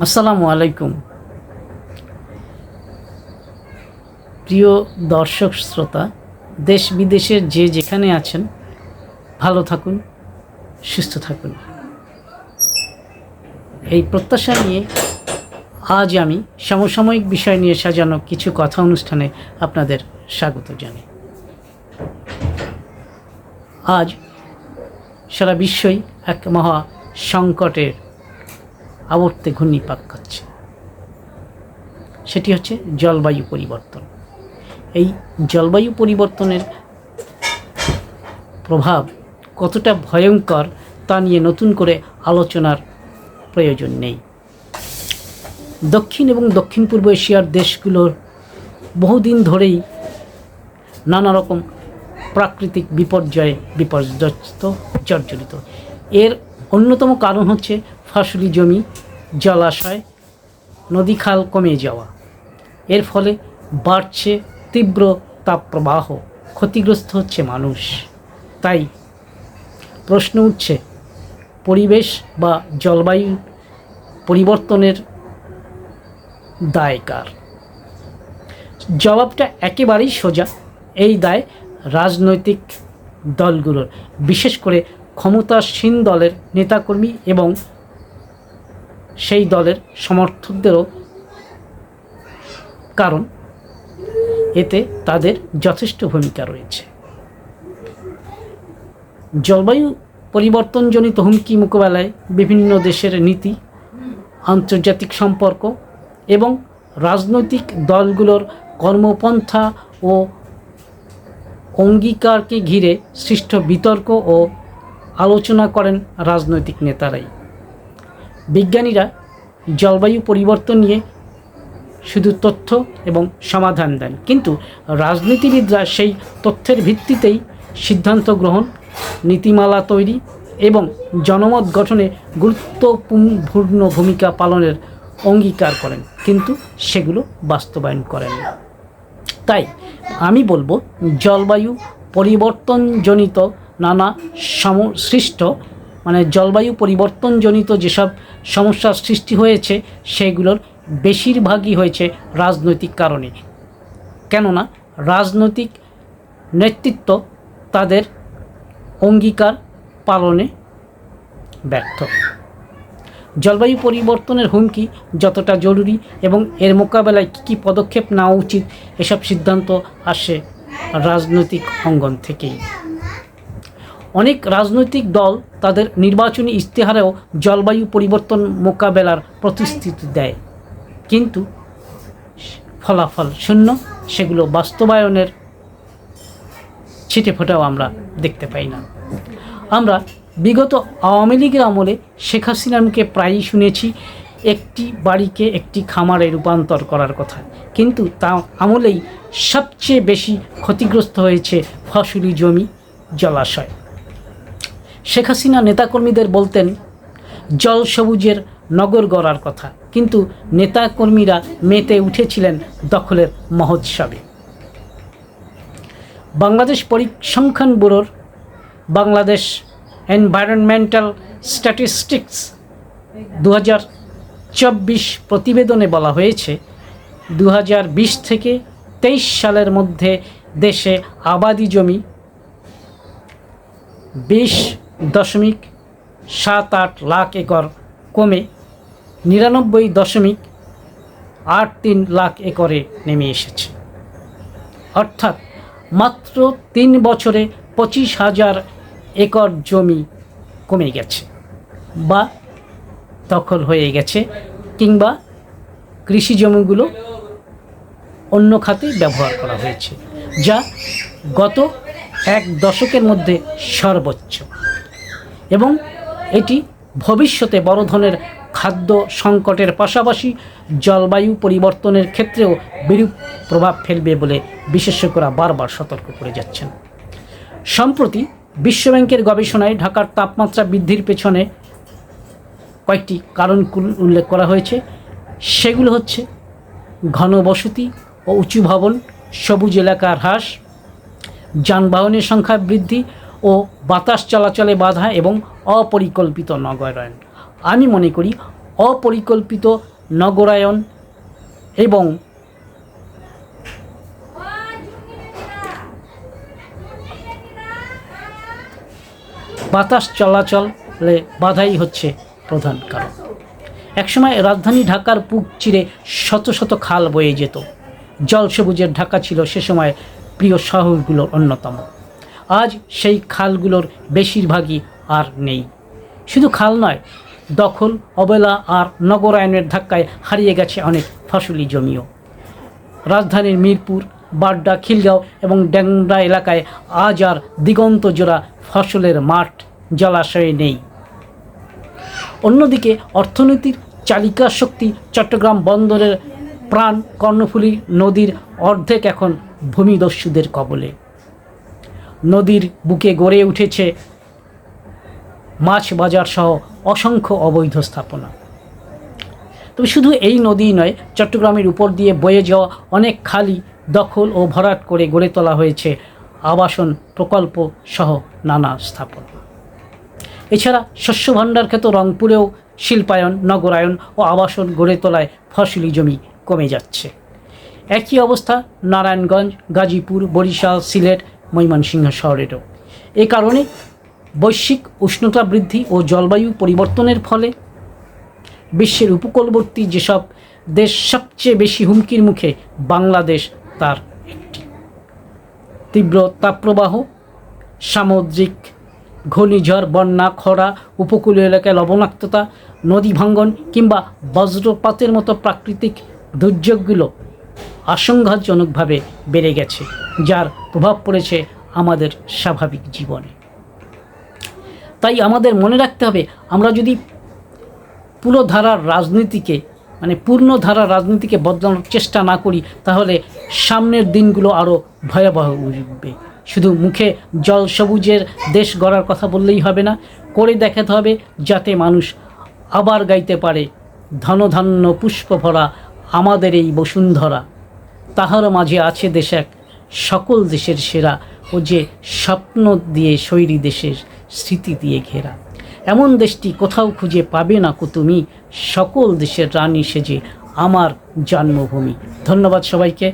আসসালামু আলাইকুম। প্রিয় দর্শক, শ্রোতা, দেশ বিদেশের যে যেখানে আছেন, ভালো থাকুন, সুস্থ থাকুন। এই প্রত্যাশা নিয়ে আজ আমি সমসাময়িক বিষয় নিয়ে সাজানো কিছু কথা অনুষ্ঠানে আপনাদের স্বাগত জানাই। আজ সারা বিশ্বই এক মহা সংকটের আবর্তে ঘূর্ণিপাক খাচ্ছে সেটি হচ্ছে জলবায়ু পরিবর্তন। এই জলবায়ু পরিবর্তনের প্রভাব কতটা ভয়ঙ্কর তা নিয়ে নতুন করে আলোচনার প্রয়োজন নেই। দক্ষিণ এবং দক্ষিণ পূর্ব এশিয়ার দেশগুলোর বহুদিন ধরেই নানা রকম প্রাকৃতিক বিপর্যয়ে বিপর্যস্ত, জর্জরিত। এর অন্যতম কারণ হচ্ছে ফসলি জমি, জলাশয়, নদী খাল কমে যাওয়া। এর ফলে বাড়ছে তীব্র তাপপ্রবাহ, ক্ষতিগ্রস্ত হচ্ছে মানুষ। তাই প্রশ্ন উঠছে, পরিবেশ বা জলবায়ু পরিবর্তনের দায় কার? জবাবটা একেবারেই সোজা, এই দায় রাজনৈতিক দলগুলোর। বিশেষ করে ক্ষমতাসীন দলের নেতাকর্মী এবং সেই দলের সমর্থকদেরও কারণ। এতে তাদের যথেষ্ট ভূমিকা রয়েছে। জলবায়ু পরিবর্তনজনিত হুমকি মোকাবেলায় বিভিন্ন দেশের নীতি, আন্তর্জাতিক সম্পর্ক এবং রাজনৈতিক দলগুলোর কর্মপন্থা ও অঙ্গীকারকে ঘিরে সৃষ্ট বিতর্ক ও আলোচনা করেন রাজনৈতিক নেতারাই। বিজ্ঞানীরা জলবায়ু পরিবর্তন নিয়ে শুধু তথ্য এবং সমাধান দেন। কিন্তু রাজনীতিবিদরা সেই তথ্যের ভিত্তিতেই সিদ্ধান্ত গ্রহণ, নীতিমালা তৈরি এবং জনমত গঠনে গুরুত্বপূর্ণ ভূমিকা পালনের অঙ্গীকার করেন, কিন্তু সেগুলো বাস্তবায়ন করেন তাই আমি বলব, জলবায়ু পরিবর্তনজনিত নানা সৃষ্ট মানে জলবায়ু পরিবর্তনজনিত যেসব সমস্যার সৃষ্টি হয়েছে, সেগুলোর বেশিরভাগই হয়েছে রাজনৈতিক কারণে। কেননা রাজনৈতিক নেতৃত্ব তাদের অঙ্গীকার পালনে ব্যর্থ। জলবায়ু পরিবর্তনের হুমকি যতটা জরুরি এবং এর মোকাবেলায় কী কী পদক্ষেপ নেওয়া উচিত, এসব সিদ্ধান্ত আসে রাজনৈতিক অঙ্গন থেকেই। অনেক রাজনৈতিক দল তাদের নির্বাচনী ইশতেহারেও জলবায়ু পরিবর্তন মোকাবেলার প্রতিশ্রুতি দেয়। কিন্তু ফলাফল শূন্য, সেগুলো বাস্তবায়নের ছিটে ফোটাও আমরা দেখতে পাই না। আমরা বিগত আওয়ামী লীগের আমলে শেখ হাসিনার মুখে প্রায়ই শুনেছি, একটি বাড়িকে একটি খামারে রূপান্তর করার কথা। কিন্তু তা আমলেই সবচেয়ে বেশি ক্ষতিগ্রস্ত হয়েছে ফসলি জমি জলাশয়। শেখ হাসিনা নেতাকর্মীদের বলতেন, জল সবুজের নগর গড়ার কথা। কিন্তু নেতাকর্মীরা মেতে উঠেছিলেন দখলের মহোৎসবে। বাংলাদেশ পরিসংখ্যান ব্যুরোর বাংলাদেশ এনভায়রনমেন্টাল স্ট্যাটিস্টিক্স দু চব্বিশ প্রতিবেদনে বলা হয়েছে দু হাজার বিশ থেকে তেইশ সালের মধ্যে দেশে আবাদি জমি বিশ দশমিক সাত আট লাখ একর কমে নিরানব্বই দশমিক আট তিন লাখ একরে নেমে এসেছে। অর্থাৎ মাত্র তিন বছরে পঁচিশ হাজার একর জমি কমে গেছে বা দখল হয়ে গেছে কিংবা কৃষি জমিগুলো অন্য খাতে ব্যবহার করা হয়েছে, যা গত এক দশকের মধ্যে সর্বোচ্চ। এবং এটি ভবিষ্যতে বড় ধরনের খাদ্য সংকটের পাশাপাশি জলবায়ু পরিবর্তনের ক্ষেত্রেও বিরূপ প্রভাব ফেলবে বলে বিশেষজ্ঞরা বারবার সতর্ক করে যাচ্ছেন। সম্প্রতি বিশ্বব্যাংকের গবেষণায় ঢাকার তাপমাত্রা বৃদ্ধির পেছনে কয়েকটি কারণ উল্লেখ করা হয়েছে। সেগুলো হচ্ছে ঘনবসতি ও উঁচু ভবন, সবুজ এলাকার হ্রাস, যানবাহনের সংখ্যা বৃদ্ধি ও বাতাস চলাচলে বাধা এবং অপরিকল্পিত নগরায়ন। আমি মনে করি অপরিকল্পিত নগরায়ন এবং বাতাস চলাচলে বাধাই হচ্ছে প্রধান কারণ। একসময় রাজধানী ঢাকার বুক চিরে শত শত খাল বয়ে যেত। জল সবুজের ঢাকা ছিল সে সময় প্রিয় শহরগুলোর অন্যতম। আজ সেই খালগুলোর বেশিরভাগই আর নেই। শুধু খাল নয়, দখল, অবহেলা আর নগরায়নের ধাক্কায় হারিয়ে গেছে অনেক ফসলি জমিও। রাজধানীর মিরপুর, বাড্ডা, খিলগাঁও এবং ড্যাংরা এলাকায় আজ আর দিগন্ত জোড়া ফসলের মাঠ জলাশয়ে নেই। অন্যদিকে অর্থনীতির চালিকা শক্তি চট্টগ্রাম বন্দরের প্রাণ কর্ণফুলী নদীর অর্ধেক এখন ভূমিদস্যুদের কবলে। নদীর বুকে গড়ে উঠেছে মাছ বাজার সহ অসংখ্য অবৈধ স্থাপনা। তবে শুধু এই নদী নয়, চট্টগ্রামের উপর দিয়ে বয়ে যাওয়া অনেক খালি, দখল ও ভরাট করে গড়ে তোলা হয়েছে আবাসন প্রকল্প সহ নানা স্থাপনা। এছাড়া শস্য ভাণ্ডার খ্যাত রংপুরেও শিল্পায়ন, নগরায়ন ও আবাসন গড়ে তোলায় ফসলি জমি কমে যাচ্ছে। একই অবস্থা, নারায়ণগঞ্জ, গাজীপুর, বরিশাল, সিলেট ময়মনসিংহ শহরেরও। এ কারণে বৈশ্বিক উষ্ণতা বৃদ্ধি ও জলবায়ু পরিবর্তনের ফলে বিশ্বের উপকূলবর্তী যেসব দেশ সবচেয়ে বেশি হুমকির মুখে বাংলাদেশ তার একটি। তীব্র তাপপ্রবাহ, সামুদ্রিক ঘূর্ণিঝড়, বন্যা, খরা, উপকূলীয় এলাকায় লবণাক্ততা, নদী ভাঙ্গন কিংবা বজ্রপাতের মতো প্রাকৃতিক দুর্যোগগুলো আশঙ্কাজনকভাবে বেড়ে গেছে, যার প্রভাব পড়েছে আমাদের স্বাভাবিক জীবনে। তাই আমাদের মনে রাখতে হবে, আমরা যদি পুরো ধারার রাজনীতিকে মানে পূর্ণ ধারার রাজনীতিকে বদলানোর চেষ্টা না করি, তাহলে সামনের দিনগুলো আরও ভয়াবহ উঠবে। শুধু মুখে জল সবুজের দেশ গড়ার কথা বললেই হবে না, করে দেখাতে হবে যাতে মানুষ আবার গাইতে পারে ধনধান্য পুষ্প ভরা আমাদের এই বসুন্ধরা। তাহার মাঝে আছে দেশ এক। সকল দেশের সেরা ও যে স্বপ্ন দিয়ে শৈরী দেশের স্মৃতি দিয়ে ঘেরা। এমন দেশটি কোথাও খুঁজে পাবে না কো তুমি। সকল দেশের রানী সেজে আমার জন্মভূমি। ধন্যবাদ সবাইকে।